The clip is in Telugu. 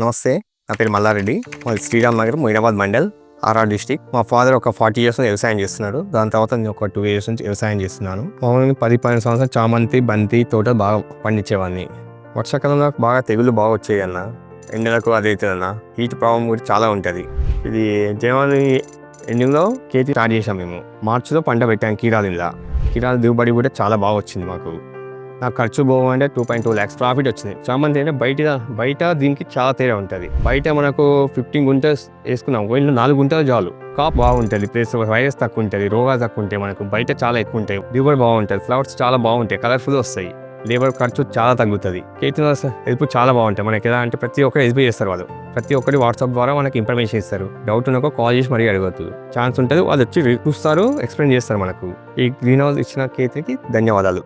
నమస్తే నా పేరు మల్లారెడ్డి. మాది Sriram Nagar Moinabad mandal RR district. మా ఫాదర్ ఒక ఫార్టీ ఇయర్స్ వ్యవసాయం చేస్తున్నాడు. దాని తర్వాత నేను ఒక టూ ఇయర్స్ నుంచి వ్యవసాయం చేస్తున్నాను. మామూలుగా పది పన్నెండు సంవత్సరాలు చామంతి బంతి తోట బాగా పండించేవాడిని. వర్షాకాలంలో బాగా తెగులు బాగా వచ్చాయి అన్న. ఎండలకు అదైతే అన్న. హీట్ ప్రాబ్లం కూడా చాలా ఉంటుంది. ఇది జనవరి ఎండింగ్లో కేతి స్టార్ట్ చేసాం మేము. మార్చిలో పంట పెట్టాం కీరాలిలా కీరాల దిగుబడి కూడా చాలా బాగా వచ్చింది మాకు. నా ఖర్చు పోవంటే two point two lakhs profit వచ్చింది. చామంతి అంటే బయట బయట దీనికి చాలా తేడా ఉంటుంది. బయట మనకు ఫిఫ్టీన్ గుంటస్ వేసుకున్నాం. వీళ్ళు నాలుగు గుంటలు చాలు. కాప్ బాగుంటుంది ప్లస్ వైరస్ తక్కువ ఉంటుంది రోగాలు తక్కువ ఉంటాయి మనకు. బయట చాలా ఎక్కువ ఉంటాయి దిగుబడి బాగుంటుంది ఫ్లవర్స్ చాలా బాగుంటాయి కలర్ఫుల్ వస్తాయి. లేబర్ ఖర్చు చాలా తగ్గుతుంది. కేతిలో హెల్ప్ చాలా బాగుంటాయి. మనకి ఎలా అంటే ప్రతి ఒక్కరు హెల్ప్ చేస్తారు వాళ్ళు. ప్రతి ఒక్కరి వాట్సాప్ ద్వారా మనకి ఇన్ఫర్మేషన్ ఇస్తారు. డౌట్ ఉన్నకో కాల్ చేసి మరీ అడగద్దు. ఛాన్స్ ఉంటుంది వాళ్ళు వచ్చి చూస్తారు ఎక్స్ప్లెయిన్ చేస్తారు మనకు. ఈ గ్రీన్ హౌస్ ఇచ్చిన కేతికి ధన్యవాదాలు.